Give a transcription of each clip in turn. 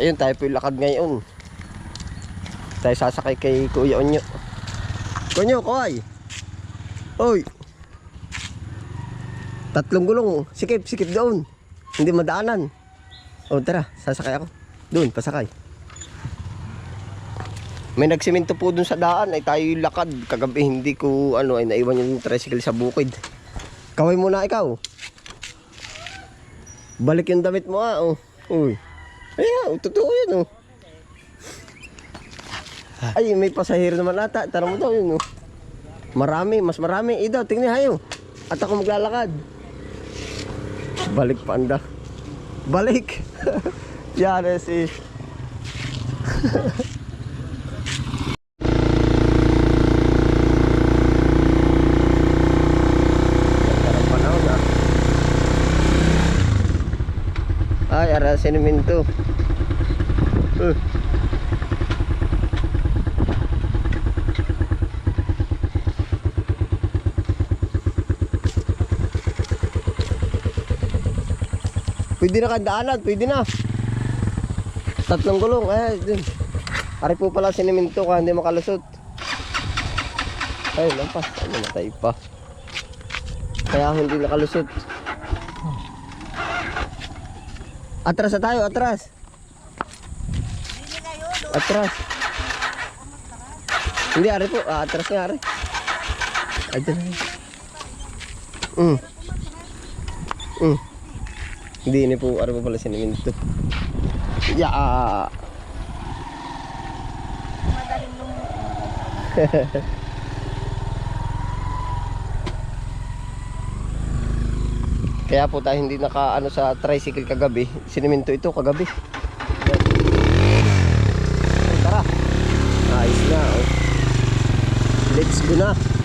Ayun, tayo po lakad ngayon. Tayo sasakay kay Kuya Onyo. Kunyo, kuhay. Oy. Tatlong gulong. Sikip, sikip doon. Hindi madaanan. O tara, sasakay ako. Doon, pasakay. May nagsimento po dun sa daan ay tayo yung lakad. Kagabi hindi ko ano ay naiwan yung tricycle sa bukid. Kaway muna ikaw. Balik yung damit mo ah. Oh. Uy. Ayan, totoo yan oh. Ay, may pasahero naman ata. Tara mo daw yun oh. Marami, mas marami. Idaw, tingnan hayo. At ako maglalakad. Balik panda. Balik. Yan eh, si... Ganda ng panahon ah. Ay, ara siniminto. Pwede na kandaanan, pwede na. Tatlong gulong, eh, dun. Ari po pala siniminto ka, hindi makalusot. Ay, lampas, ay, namatay pa. Kaya hindi nakalusot. Atras na tayo, atras. Atras. Hindi, ari po. Ah, atras nga, ari. Ay, dyan na. Mm. Mm. Hindi, ini po. Ari po pala siniminto. Ya. Kaya po tayo hindi naka ano sa tricycle kagabi. Siniminto ito kagabi. Yan. Tara. Ayos na. Oh. Let's go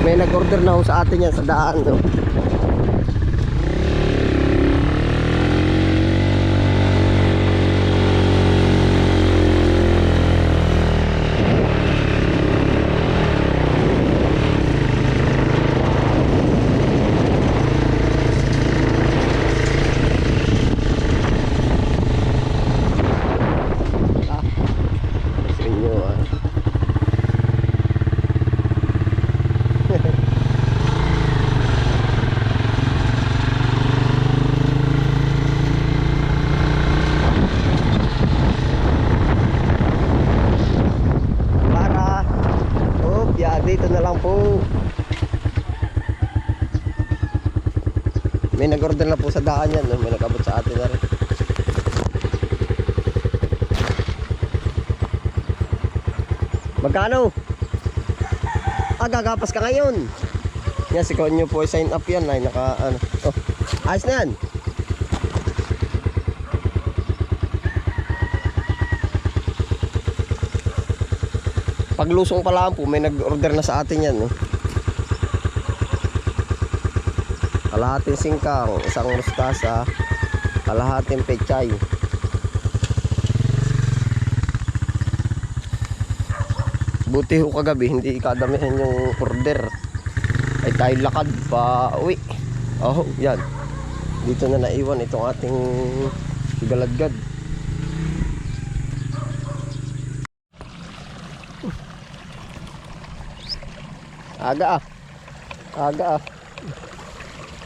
May nag-order na ako sa atin yan sa daan. No? Ah, sa inyo ah. Para. Oh, yeah, dito na lang po. May nag-order na po sa daan yan. May nag-abot sa atin na rin. Magkano? Ah, gagapas ka ngayon. Yan, si Konyo po sign up yan. Ay, naka, ano. Oh, ayos na yan. Paglusong pa lang po, may nag-order na sa atin yan. No? Kalahating singkang, isang mustasa, kalahating pechay. Buti ho kagabi, hindi kadamihan yung order. Ay tayo lakad pa uwi. Oh, yan. Dito na naiwan itong ating galadgad. Aga ah. Aga ah.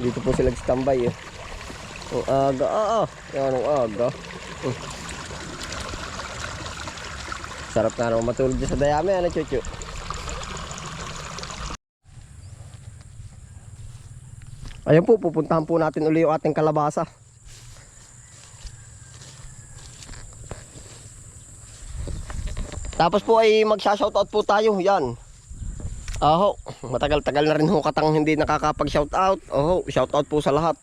Dito po sila standby eh. Ang aga ah ah. Yan ang aga. Uh. Sarap na naman matulog dyan sa dayami ano chuchu. Ayan po, pupuntahan po natin uli yung ating kalabasa. Tapos po ay magsha-shoutout po tayo, yan. Aho, matagal-tagal na rin ho katang hindi nakakapag-shoutout. Oho, shoutout po sa lahat.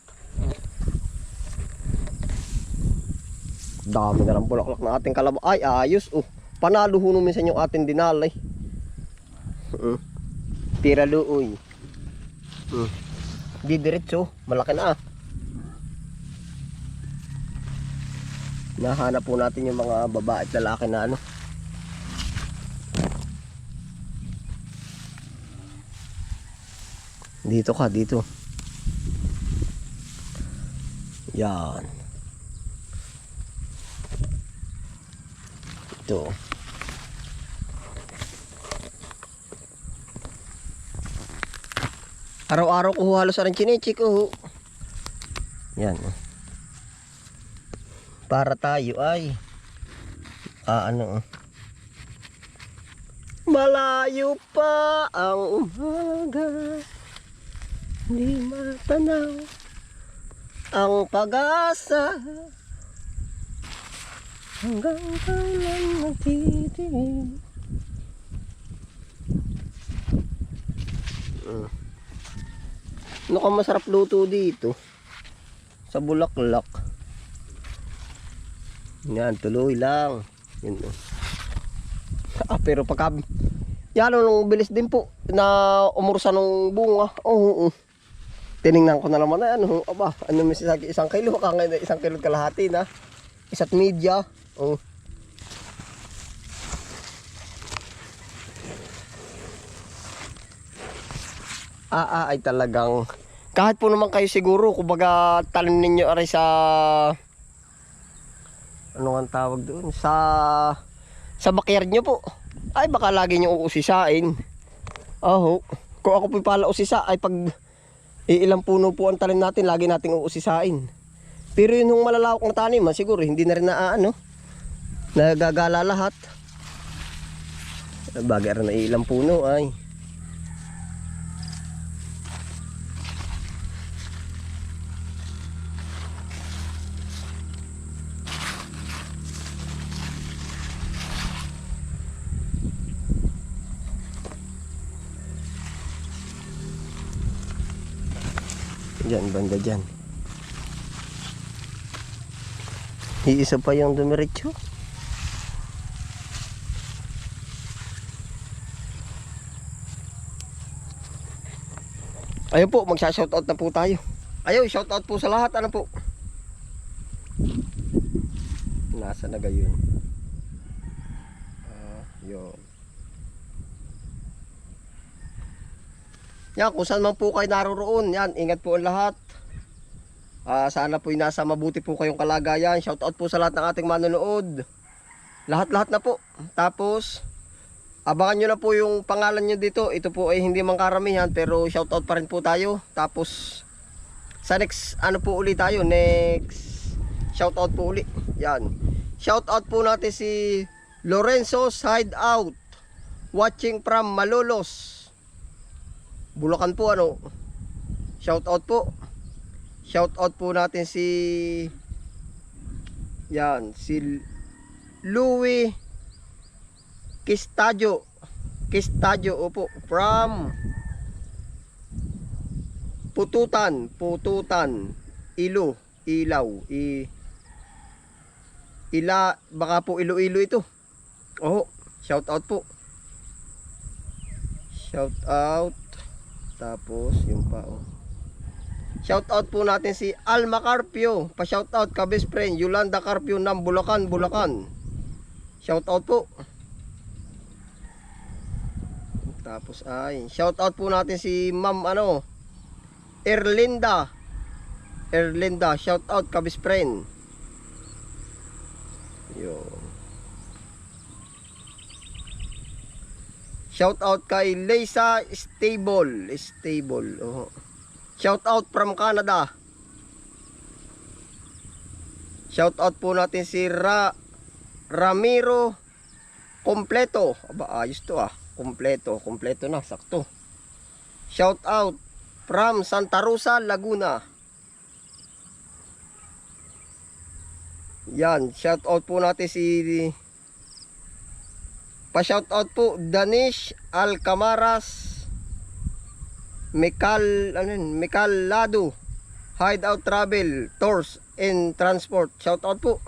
Dami na lang bulaklak na ating kalab. Ay, ayos. Oh, panalo ho nung minsan yung ating dinalay. Mm. Tira luoy. Mm. Di diretso, malaki na ah. Nahanap po natin yung mga babae at lalaki na ano. Dito ka, dito. Yan. Ito. Araw-araw ko halos ang chinechi ko. Yan. Para tayo ay ah, ano. Malayo pa ang umaga Di matanaw Ang pag-asa Hanggang kailan magtitingin Mm. Ano ka masarap luto dito? Sa bulaklak. Yan, tuloy lang. Yun. oh. Ah, pero pagka... Yan, nung bilis din po na umursa ng bunga. Oo, oo. Tiningnan ko na naman na ano, aba, ano may sisagi isang kilo, kaya isang kilo kalahati na. Isa't media. Oh. Ah, ah, ay talagang kahit po naman kayo siguro, kumbaga talim ninyo aray sa ano ang tawag doon sa sa backyard nyo po ay baka lagi nyo uusisain aho kung ako po pala usisa ay pag iilang puno po ang talim natin lagi nating uusisain. Pero yun yung malalawak na tanim ah, siguro hindi na rin na ano nagagala lahat. Bagay na ilang puno ay Diyan, banda dyan. Iisa pa yung dumiretso. Ayun po, magsa-shoutout na po tayo. Ayun, shoutout po sa lahat. Ano po? Nasa na gayon? Ah, yun. Yan, kung saan man po kayo naroroon, yan, ingat po ang lahat. Ah, sana po nasa mabuti po kayong kalagayan. Shoutout po sa lahat ng ating manonood. Lahat-lahat na po. Tapos, abangan nyo na po yung pangalan nyo dito. Ito po ay hindi man karamihan, pero shoutout pa rin po tayo. Tapos, sa next, ano po uli tayo? Next, shoutout po uli. Yan. Shoutout po natin si Lorenzo's Hideout. Watching from Malolos. Bulacan po ano. Shout out po. Shout out po natin si Yan, si Louie Kistadio. Kistadio opo from Pututan, Pututan, Ilo, Ilaw, i Ila, baka po Iloilo ito. Oh, shout out po. Shout out. Tapos, yung pa, oh. Shout out po natin si Alma Carpio. Pa-shout out ka best friend. Yolanda Carpio ng Bulacan, Bulacan. Shout out po. Tapos ay, shout out po natin si Ma'am ano, Erlinda. Erlinda, shout out ka best friend. Yun. Shout out kay Lisa Stable. Stable. Oh. Shout out from Canada. Shout out po natin si Ra Ramiro Kompleto. Aba, ayos to ah. Kompleto. Kompleto na. Sakto. Shout out from Santa Rosa, Laguna. Yan. Shout out po natin si Pa-shoutout po Danish Alcamaras Mikal, ano Mikal Lado, Hideout Travel, Tours and Transport. Shout out po.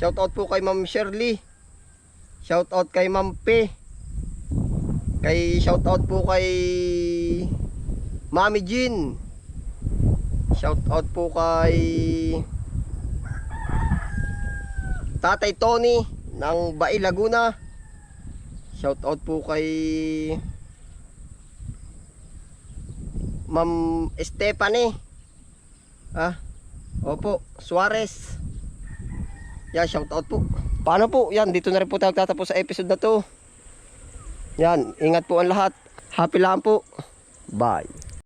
Shout out po kay Ma'am Shirley. Shout out kay Ma'am P. Kay shout out po kay Mami Jean. Shout out po kay Tatay Tony ng Bai Laguna. Shout out po kay Ma'am Stephanie. Ah, opo, Suarez. Yan, shout out po. Paano po? Yan, dito na rin po tayo tatapos sa episode na to. Yan, ingat po ang lahat. Happy lang po. Bye.